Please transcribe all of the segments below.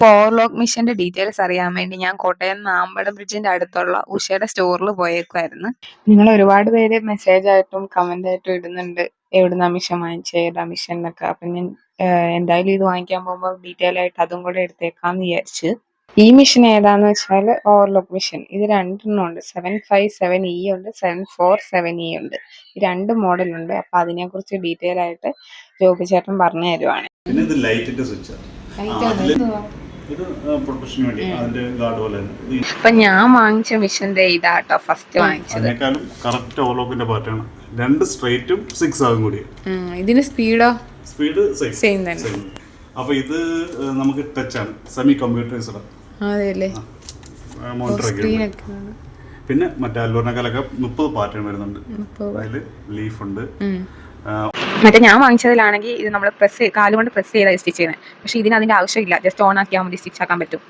അപ്പോൾ ഓവർലോക്ക് മിഷന്റെ ഡീറ്റെയിൽസ് അറിയാൻ വേണ്ടി ഞാൻ കോട്ടയം നാമ്പടം ബ്രിഡ്ജിന്റെ അടുത്തുള്ള ഉഷയുടെ സ്റ്റോറിൽ പോയേക്കുമായിരുന്നു നിങ്ങൾ ഒരുപാട് പേര് മെസ്സേജ് ആയിട്ടും കമന്റ് ആയിട്ടും ഇടുന്നുണ്ട്. എവിടുന്ന മിഷൻ വാങ്ങിച്ചു ഏതാ മിഷൻ എന്നൊക്കെ. അപ്പം ഞാൻ എന്തായാലും ഇത് വാങ്ങിക്കാൻ പോകുമ്പോൾ ഡീറ്റെയിൽ ആയിട്ട് അതും കൂടെ എടുത്തേക്കാന്ന് വിചാരിച്ചു. ഈ മിഷൻ ഏതാന്ന് വെച്ചാൽ ഓവർലോക്ക് മിഷൻ. ഇത് രണ്ടെണ്ണം ഉണ്ട്. സെവൻ ഫൈവ് സെവൻ ഇ ഉണ്ട്. സെവൻ ഫോർ സെവൻ ഇ ഉണ്ട്. രണ്ട് രണ്ട് മോഡലുണ്ട് അപ്പൊ അതിനെക്കുറിച്ച് ഡീറ്റെയിൽ ആയിട്ട് ജോബി ചേട്ടൻ പറഞ്ഞു തരുവാണ്. പിന്നെ ഇത് ലൈറ്റിന്റെ സ്വിച്ച് അപ്പൊ ഞാൻ വാങ്ങിച്ച മിഷന്റെ ഇതാട്ടോ ഫസ്റ്റ് വാങ്ങിച്ചത്. രണ്ട് സ്ട്രൈറ്റും സിക്സ് ആകും കൂടി ഇതിന് സ്പീഡോ സ്പീഡ് സെയിം തന്നെ. അപ്പൊ ഇത് നമുക്ക് ടച്ച് ആണ്. സെമി കമ്പ്യൂട്ടറൈസ്ഡ് ഒക്കെ പിന്നെ മറ്റേ അല്ലൂറിനേക്കാളൊക്കെ മുപ്പത് പാറ്റേൺ വരുന്നുണ്ട്. അതിൽ ലീഫ് ഉണ്ട്. മറ്റേ ഞാൻ വാങ്ങിച്ചതിലാണെങ്കിൽ ഇത് നമ്മൾ പ്രസ് കാലുകൊണ്ട് പ്രസ് ചെയ്താൽ സ്റ്റിച്ച് ചെയ്യുന്നത് പക്ഷെ ഇതിന് അതിന്റെ ആവശ്യമില്ല. ജസ്റ്റ് ഓൺ ആക്കിയാൽ മതി സ്റ്റിച്ച് ആക്കാൻ പറ്റും.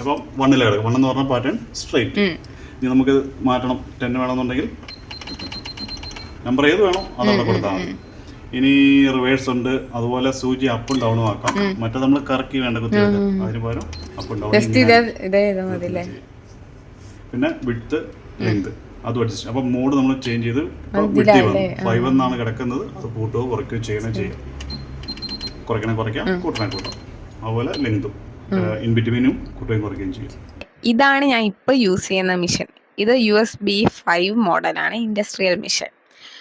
അപ്പോൾ വണ്ണിൽ കിടക്കും. വണ്ണെന്ന് പറഞ്ഞ പാറ്റേൺ സ്ട്രൈറ്റ് ഇനി നമുക്ക് മാറ്റണം. ടെൻ വേണമെന്നുണ്ടെങ്കിൽ നമ്പർ ഏത് വേണോ അതവിടെ കൊടുത്താൽ മതി. ഇനി റിവേഴ്സ് ഉണ്ട്. അതുപോലെ സൂചി അപ്പും ഡൗണും ആക്കാം. മറ്റേ നമ്മൾ കറക്കി വേണ്ട കുത്തിയൊക്കെ അതിന് പകരം അപ്പും ഡൗൺ പിന്നെ വിഡ്ത്ത് ലെങ്ത് അതും അഡ്ജസ്റ്റ് അപ്പം മോഡ് നമ്മൾ ചേഞ്ച് ചെയ്ത് വിട്ടി വന്നു. ഫൈവ് എന്നാണ് കിടക്കുന്നത്. അത് കൂട്ടുകയോ കുറയ്ക്കുകയോ ചെയ്യണേ ചെയ്യാം കുറയ്ക്കണേ കുറയ്ക്കാം കൂട്ടണേ കൂട്ടാം അതുപോലെ ലെങ്തും ഇൻ ബിറ്റ്വീനും കൂട്ടുകയും കുറയ്ക്കുകയും ചെയ്യും. ഇതാണ് ഞാൻ ഇപ്പോൾ യൂസ് ചെയ്യുന്ന മിഷൻ ഇത് യു എസ് ബി ഫൈവ് മോഡലാണ് ഇൻഡസ്ട്രിയൽ മിഷൻ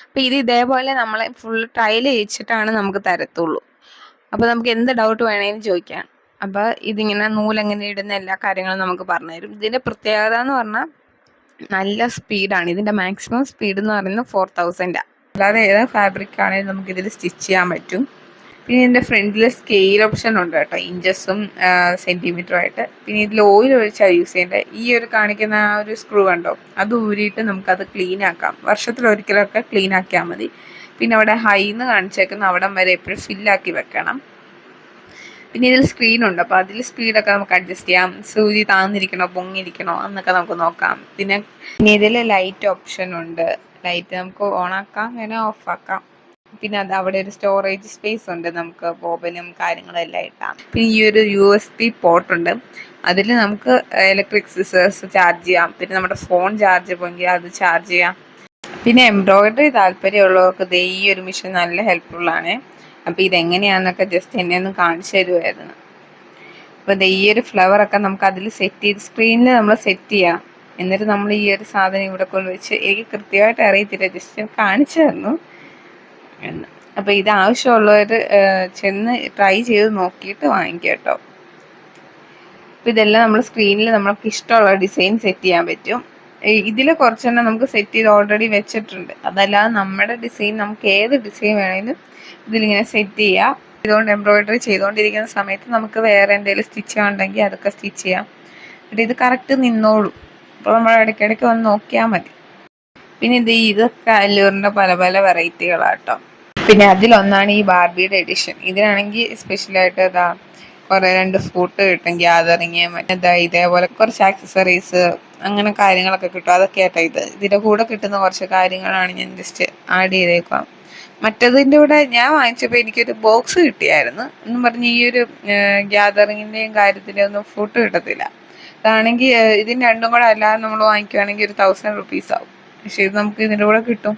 അപ്പോൾ ഇത് ഇതേപോലെ നമ്മൾ ഫുൾ ട്രയൽ ചെയ്യിച്ചിട്ടാണ് നമുക്ക് തരത്തുള്ളൂ. അപ്പോൾ നമുക്ക് എന്ത് ഡൗട്ട് വേണമെങ്കിലും ചോദിക്കാം. അപ്പോൾ ഇതിങ്ങനെ നൂലെങ്ങനെ ഇടുന്ന എല്ലാ കാര്യങ്ങളും നമുക്ക് പറഞ്ഞുതരും. ഇതിന്റെ പ്രത്യേകത എന്ന് പറഞ്ഞാൽ നല്ല സ്പീഡാണ്. ഇതിന്റെ മാക്സിമം സ്പീഡ് എന്ന് പറയുന്നത് ഫോർ തൗസൻഡാണ് അല്ലാതെ ഏത് ഫാബ്രിക് ആണെങ്കിലും നമുക്ക് ഇതിൽ സ്റ്റിച്ച് ചെയ്യാൻ പറ്റും. പിന്നെ ഇതിന്റെ ഫ്രണ്ടിൽ സ്കെയിൽ ഓപ്ഷൻ ഉണ്ട് കേട്ടോ. ഇഞ്ചസും സെന്റിമീറ്ററും ആയിട്ട്. പിന്നെ ഇതിൽ ഓയിൽ ഒഴിച്ചാൽ യൂസ് ചെയ്യേണ്ടത് ഈ ഒരു കാണിക്കുന്ന ആ ഒരു സ്ക്രൂ കണ്ടോ? അത് ഊരിയിട്ട് നമുക്ക് അത് ക്ലീൻ ആക്കാം. വർഷത്തിൽ ഒരിക്കലൊക്കെ ക്ലീൻ ആക്കിയാൽ മതി. പിന്നെ അവിടെ ഹൈന്ന് കാണിച്ചേക്കുന്ന അവിടം വരെ എപ്പോഴും ഫില്ലാക്കി വെക്കണം. പിന്നെ ഇതിൽ സ്ക്രീൻ ഉണ്ട്. അപ്പോൾ അതിൽ സ്പീഡൊക്കെ നമുക്ക് അഡ്ജസ്റ്റ് ചെയ്യാം. സൂചി താന്നിരിക്കണോ പൊങ്ങിയിരിക്കണോ എന്നൊക്കെ നമുക്ക് നോക്കാം. പിന്നെ പിന്നെ ഇതിൽ ലൈറ്റ് ഓപ്ഷൻ ഉണ്ട്. ലൈറ്റ് നമുക്ക് ഓൺ ആക്കാം വേണേൽ ആക്കാം. പിന്നെ അത് അവിടെ ഒരു സ്റ്റോറേജ് സ്പേസ് ഉണ്ട്. നമുക്ക് ബോബനും കാര്യങ്ങളും എല്ലാം ഇട്ടാം പിന്നെ ഈ ഒരു യു എസ് ബി പോർട്ട് ഉണ്ട്. അതിൽ നമുക്ക് ഇലക്ട്രിക് സിസേഴ്സ് ചാർജ് ചെയ്യാം. പിന്നെ നമ്മുടെ ഫോൺ ചാർജ് പോയെങ്കിൽ അത് ചാർജ് ചെയ്യാം. പിന്നെ എംബ്രോയിഡറി താല്പര്യമുള്ളവർക്ക് ഈ ഒരു മിഷൻ നല്ല ഹെൽപ്ഫുൾ ആണ്. അപ്പോൾ ഇതെങ്ങനെയാണെന്നൊക്കെ ജസ്റ്റ് എന്നെ ഒന്ന് കാണിച്ചു തരുമായിരുന്നു അപ്പോൾ ഈ ഒരു ഫ്ലവർ ഒക്കെ നമുക്ക് അതിൽ സെറ്റ് ചെയ്ത് സ്ക്രീനിൽ നമ്മൾ സെറ്റ് ചെയ്യാം. എന്നിട്ട് നമ്മൾ ഈ ഒരു സാധനം ഇവിടെ കൊണ്ട് വെച്ച് എനിക്ക് കൃത്യമായിട്ട് അറിയത്തില്ല. ജസ്റ്റ് കാണിച്ചു തന്നു. എന്ന്. അപ്പോൾ ഇത് ആവശ്യമുള്ളവർ ചെന്ന് ട്രൈ ചെയ്ത് നോക്കിയിട്ട് വാങ്ങിക്കുക കേട്ടോ. അപ്പോൾ ഇതെല്ലാം നമ്മൾ സ്ക്രീനിൽ നമ്മൾക്ക് ഇഷ്ടമുള്ള ഡിസൈൻ സെറ്റ് ചെയ്യാൻ പറ്റും. ഇതിൽ കുറച്ചെണ്ണം നമുക്ക് സെറ്റ് ചെയ്ത് ഓൾറെഡി വെച്ചിട്ടുണ്ട്. അതല്ലാതെ നമ്മുടെ ഡിസൈൻ നമുക്ക് ഏത് ഡിസൈൻ വേണമെങ്കിലും ഇതിലിങ്ങനെ സെറ്റ് ചെയ്യുക ഇതുകൊണ്ട് എംബ്രോയിഡറി ചെയ്തുകൊണ്ടിരിക്കുന്ന സമയത്ത് നമുക്ക് വേറെ എന്തെങ്കിലും സ്റ്റിച്ച് ഉണ്ടെങ്കിൽ അതൊക്കെ സ്റ്റിച്ച് ചെയ്യാം. എന്നിട്ട് ഇത് കറക്റ്റ് നിന്നോളൂ. അപ്പോൾ നമ്മൾ ഇടയ്ക്കിടയ്ക്ക് വന്ന് നോക്കിയാൽ മതി. പിന്നെ ഇത് ഇതൊക്കെ അല്ലൂറിന്റെ പല പല വെറൈറ്റികളാട്ടോ. പിന്നെ അതിലൊന്നാണ് ഈ ബാർബിയുടെ എഡിഷൻ ഇതിനാണെങ്കിൽ സ്പെഷ്യലായിട്ട് ഇതാ കുറേ രണ്ട് ഫ്രൂട്ട് കിട്ടും ഗ്യാതറിങ് മറ്റേതാ ഇതേപോലെ കുറച്ച് ആക്സസറീസ് അങ്ങനെ കാര്യങ്ങളൊക്കെ കിട്ടും. അതൊക്കെ ആയിട്ടാണ് ഇത്. ഇതിന്റെ കൂടെ കിട്ടുന്ന കുറച്ച് കാര്യങ്ങളാണ് ഞാൻ ജസ്റ്റ് ആഡ് ചെയ്തേക്കാം മറ്റതിന്റെ കൂടെ ഞാൻ വാങ്ങിച്ചപ്പോൾ എനിക്കൊരു ബോക്സ് കിട്ടിയായിരുന്നു. എന്ന് പറഞ്ഞ് ഈ ഒരു ഗ്യാതറിങ്ങിന്റെയും കാര്യത്തിന്റെയും ഒന്നും ഫുഡ് കിട്ടത്തില്ല അതാണെങ്കിൽ ഇതിന് രണ്ടും കൂടെ അല്ലാതെ നമ്മൾ വാങ്ങിക്കുവാണെങ്കിൽ ഒരു തൗസൻഡ് റുപ്പീസ് ആവും. പക്ഷേ ഇത് നമുക്ക് ഇതിന്റെ കൂടെ കിട്ടും.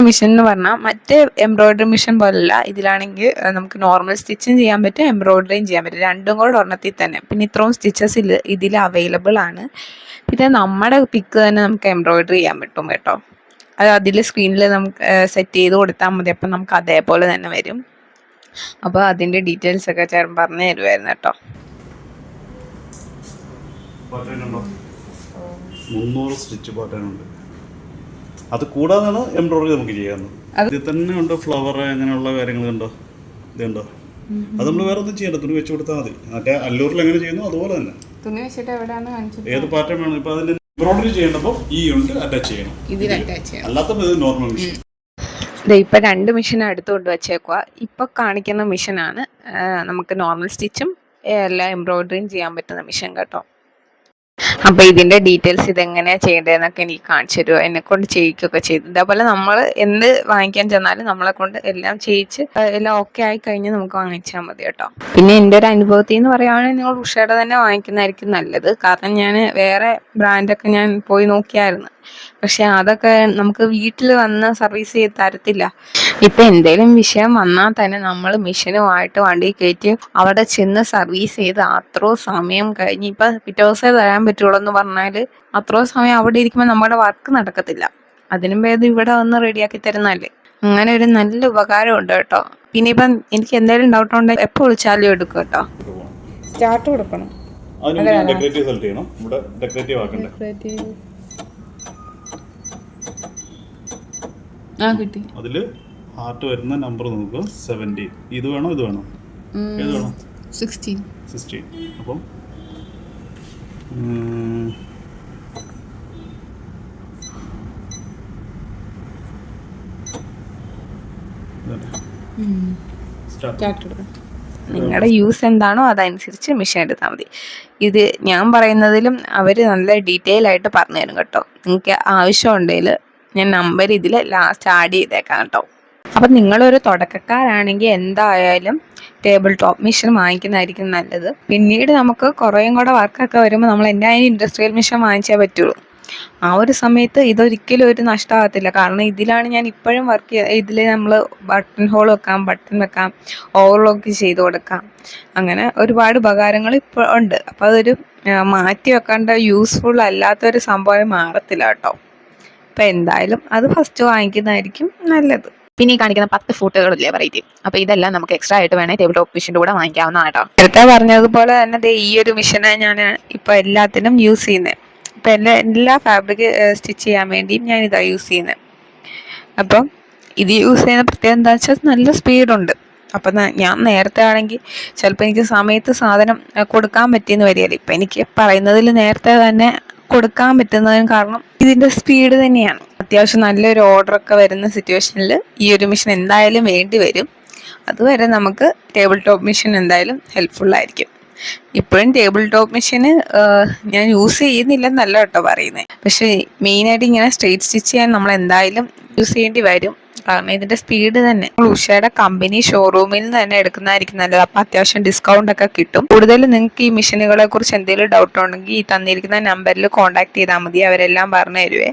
മിഷൻ എന്ന് പറഞ്ഞാൽ മറ്റേ എംബ്രോയിഡറി മിഷൻ പോലല്ല. ഇതിലാണെങ്കിൽ നമുക്ക് നോർമൽ സ്റ്റിച്ചും ചെയ്യാൻ പറ്റും എംബ്രോയിഡറിയും ചെയ്യാൻ പറ്റും. രണ്ടും കൂടെ ഒരെണ്ണത്തിൽ തന്നെ. പിന്നെ ഇത്രയും സ്റ്റിച്ചസ് ഇതിൽ അവൈലബിൾ ആണ്. പിന്നെ നമ്മുടെ പിക്ക് തന്നെ നമുക്ക് എംബ്രോയിഡറി ചെയ്യാൻ പറ്റും കേട്ടോ. അത് അതിൽ സ്ക്രീനിൽ നമുക്ക് സെറ്റ് ചെയ്ത് കൊടുത്താൽ മതി. അപ്പം നമുക്ക് അതേപോലെ തന്നെ വരും. അപ്പോൾ അതിന്റെ ഡീറ്റെയിൽസ് ഒക്കെ ചേട്ടൻ പറഞ്ഞു തരുമായിരുന്നു കേട്ടോ. മുന്നൂറ് സ്റ്റിച്ച് പാറ്റേൺ ഉണ്ട്. അത് കൂടാതാണ് എംബ്രോയിഡറി നമുക്ക് ചെയ്യാവുന്നത്. ഇതിൽ തന്നെ ഉണ്ട് ഫ്ലവർ അങ്ങനെയുള്ള കാര്യങ്ങൾ കണ്ടോ? ഇതുണ്ടോ അത് നമ്മൾ വേറെ ഒന്നും ചെയ്യണ്ട. തുണി വെച്ച് കൊടുത്താൽ മതി. മറ്റേ അല്ലൂരിൽ എങ്ങനെ ചെയ്യുന്നു? അതുപോലെ തന്നെ. തുണി വെച്ചിട്ട് എവിടെയാണ് ഏത് പാറ്റേൺ വേണം ഇപ്പൊ അതിന്റെ എംബ്രോയിഡറി ചെയ്യേണ്ടപ്പോൾ ഈ യൂണിറ്റ് അറ്റാച്ച് ചെയ്യണം. ഇതിൽ അറ്റാച്ച് ചെയ്യണം. അല്ലാത്തപ്പോൾ ഇത് നോർമൽ മെഷീൻ ഇപ്പം രണ്ട് മെഷീൻ അടുത്ത് കൊണ്ട് വച്ചേക്കുക ഇപ്പോൾ കാണിക്കുന്ന മെഷീനാണ് നമുക്ക് നോർമൽ സ്റ്റിച്ചും എല്ലാ എംബ്രോയിഡറിയും ചെയ്യാൻ പറ്റുന്ന മെഷീൻ കേട്ടോ. അപ്പോൾ ഇതിന്റെ ഡീറ്റെയിൽസ് ഇതെങ്ങനെയാണ് ചെയ്യേണ്ടതെന്നൊക്കെ എനിക്ക് കാണിച്ചു തരുമോ എന്നെ കൊണ്ട് ചെയ്യിക്കുകയൊക്കെ ചെയ്തു. ഇതേപോലെ നമ്മൾ എന്ത് വാങ്ങിക്കാൻ ചെന്നാലും നമ്മളെ കൊണ്ട് എല്ലാം ചെയ്യിച്ച് എല്ലാം ഓക്കെ ആയി കഴിഞ്ഞ് നമുക്ക് വാങ്ങിച്ചാൽ മതി കേട്ടോ. പിന്നെ എന്റെ ഒരു അനുഭവത്തിൽ എന്ന് പറയുകയാണെങ്കിൽ നിങ്ങൾ ഉഷയുടെ തന്നെ വാങ്ങിക്കുന്നതായിരിക്കും നല്ലത്. കാരണം ഞാൻ വേറെ ബ്രാൻഡൊക്കെ ഞാൻ പോയി നോക്കിയായിരുന്നു. പക്ഷെ അതൊക്കെ നമുക്ക് വീട്ടിൽ വന്ന് സർവീസ് ചെയ്ത് തരത്തില്ല. ഇപ്പം എന്തെങ്കിലും വിഷയം വന്നാൽ തന്നെ നമ്മൾ മിഷനുമായിട്ട് വണ്ടി കയറ്റി അവിടെ ചെന്ന് സർവീസ് ചെയ്ത് അത്രോ സമയം കഴിഞ്ഞ് ഇപ്പം പിറ്റേ ദിവസമേ തരാൻ പറ്റുള്ളൂ എന്ന് പറഞ്ഞാൽ അത്രോ സമയം അവിടെ ഇരിക്കുമ്പോൾ നമ്മുടെ വർക്ക് നടക്കത്തില്ല. അതിനും ഭേദം ഇവിടെ വന്ന് റെഡിയാക്കി തരുന്നതല്ലേ? അങ്ങനെ ഒരു നല്ല ഉപകാരമുണ്ട് കേട്ടോ. പിന്നെ ഇപ്പം എനിക്ക് എന്തെങ്കിലും ഡൗട്ട് ഉണ്ടെങ്കിൽ എപ്പോൾ വിളിച്ചാലും എടുക്കും കേട്ടോ. സ്റ്റാർട്ട് കൊടുക്കണം. അതിന് ഡെക്കറേറ്റീവ് സെലക്ട് ചെയ്യണം. ഇവിടെ ഡെക്കറേറ്റീവ് ആക്കണ്ടേ ആ കിട്ടി അതിൽ ഹാർട്ട് വരുന്ന നമ്പർ നോക്കുക. സെവന്റീൻ ഇത് വേണോ? ഇത് വേണോ? ഏത് വേണം? സിക്സ്റ്റീൻ സിക്സ്റ്റീൻ അപ്പം നിങ്ങളുടെ യൂസ് എന്താണോ അതനുസരിച്ച് മെഷീൻ എടുത്താൽ മതി. ഇത് ഞാൻ പറയുന്നതിലും അവർ നല്ല ഡീറ്റെയിൽ ആയിട്ട് പറഞ്ഞു തരും കേട്ടോ. നിങ്ങൾക്ക് ആവശ്യമുണ്ടെങ്കിൽ ഞാൻ നമ്പർ ഇതിൽ ലാസ്റ്റ് ആഡ് ചെയ്തേക്കാം കേട്ടോ. അപ്പം നിങ്ങളൊരു തുടക്കക്കാരാണെങ്കിൽ എന്തായാലും ടേബിൾ ടോപ്പ് മെഷീൻ വാങ്ങിക്കുന്നതായിരിക്കും നല്ലത്. പിന്നീട് നമുക്ക് കുറേയും കൂടെ വർക്കൊക്കെ വരുമ്പോൾ നമ്മൾ എന്തായാലും ഇൻഡസ്ട്രിയൽ മെഷീൻ വാങ്ങിച്ചേ പറ്റുള്ളൂ. ആ ഒരു സമയത്ത് ഇതൊരിക്കലും ഒരു നഷ്ടമാകത്തില്ല കാരണം ഇതിലാണ് ഞാൻ ഇപ്പോഴും വർക്ക് ഇതിൽ നമ്മൾ ബട്ടൺ ഹോൾ വെക്കാം ബട്ടൺ വെക്കാം ഓവർലോക്ക് ചെയ്ത് കൊടുക്കാം. അങ്ങനെ ഒരുപാട് ഉപകാരങ്ങൾ ഇപ്പോൾ ഉണ്ട്. അപ്പോൾ അതൊരു മാറ്റി വെക്കേണ്ട യൂസ്ഫുൾ അല്ലാത്തൊരു സംഭവം മാറത്തില്ല കേട്ടോ. അപ്പം എന്തായാലും അത് ഫസ്റ്റ് വാങ്ങിക്കുന്നതായിരിക്കും നല്ലത്. പിന്നെ ഈ കാണിക്കുന്ന പത്ത് ഫൂട്ടുകളില്ലേ വെറൈറ്റി അപ്പൊ ഇതെല്ലാം നമുക്ക് എക്സ്ട്രാ ആയിട്ട് വേണേ ടേബിൾ ടോപ്പ് മിഷീന്റെ കൂടെ വാങ്ങിക്കാവുന്നതാണ് കേട്ടോ. നേരത്തെ പറഞ്ഞതുപോലെ തന്നെ ഈ ഒരു മിഷനെ ഞാൻ ഇപ്പൊ എല്ലാത്തിനും യൂസ് ചെയ്യുന്നത് ഇപ്പൊ എല്ലാ എല്ലാ ഫാബ്രിക് സ്റ്റിച്ച് ചെയ്യാൻ വേണ്ടിയും ഞാൻ ഇതാ യൂസ് ചെയ്യുന്നത് അപ്പം ഇത് യൂസ് ചെയ്യുന്ന പ്രത്യേകം എന്താ വെച്ചാൽ നല്ല സ്പീഡുണ്ട് അപ്പം ഞാൻ നേരത്തെ ആണെങ്കിൽ ചിലപ്പോൾ എനിക്ക് സമയത്ത് സാധനം കൊടുക്കാൻ പറ്റിയെന്ന് വരികയില്ല. ഇപ്പം എനിക്ക് പറയുന്നതിൽ നേരത്തെ തന്നെ കൊടുക്കാൻ പറ്റുന്നതിന് കാരണം ഇതിന്റെ സ്പീഡ് തന്നെയാണ്. അത്യാവശ്യം നല്ലൊരു ഓർഡർ ഒക്കെ വരുന്ന സിറ്റുവേഷനിൽ ഈ ഒരു മെഷീൻ എന്തായാലും വേണ്ടി വരും. അതുവരെ നമുക്ക് ടേബിൾ ടോപ്പ് മെഷീൻ എന്തായാലും ഹെൽപ്ഫുൾ ആയിരിക്കും. ഇപ്പോഴും ടേബിൾ ടോപ്പ് മെഷീന് ഞാൻ യൂസ് ചെയ്യുന്നില്ലെന്നല്ല കേട്ടോ പറയുന്നത് പക്ഷേ മെയിനായിട്ട് ഇങ്ങനെ സ്ട്രെയിറ്റ് സ്റ്റിച്ച് ചെയ്യാൻ നമ്മൾ എന്തായാലും യൂസ് ചെയ്യേണ്ടി വരും. കാരണം ഇതിന്റെ സ്പീഡ് തന്നെ. ഉഷയുടെ കമ്പനി ഷോറൂമിൽ നിന്ന് തന്നെ എടുക്കുന്നതായിരിക്കും നല്ലത്. അപ്പൊ അത്യാവശ്യം ഡിസ്കൗണ്ട് ഒക്കെ കിട്ടും. കൂടുതൽ നിങ്ങൾക്ക് ഈ മെഷീനുകളെ കുറിച്ച് എന്തെങ്കിലും ഡൗട്ട് ഉണ്ടെങ്കിൽ ഈ തന്നിരിക്കുന്ന നമ്പറിൽ കോൺടാക്ട് ചെയ്താൽ മതി. അവരെല്ലാം പറഞ്ഞു തരുവേ.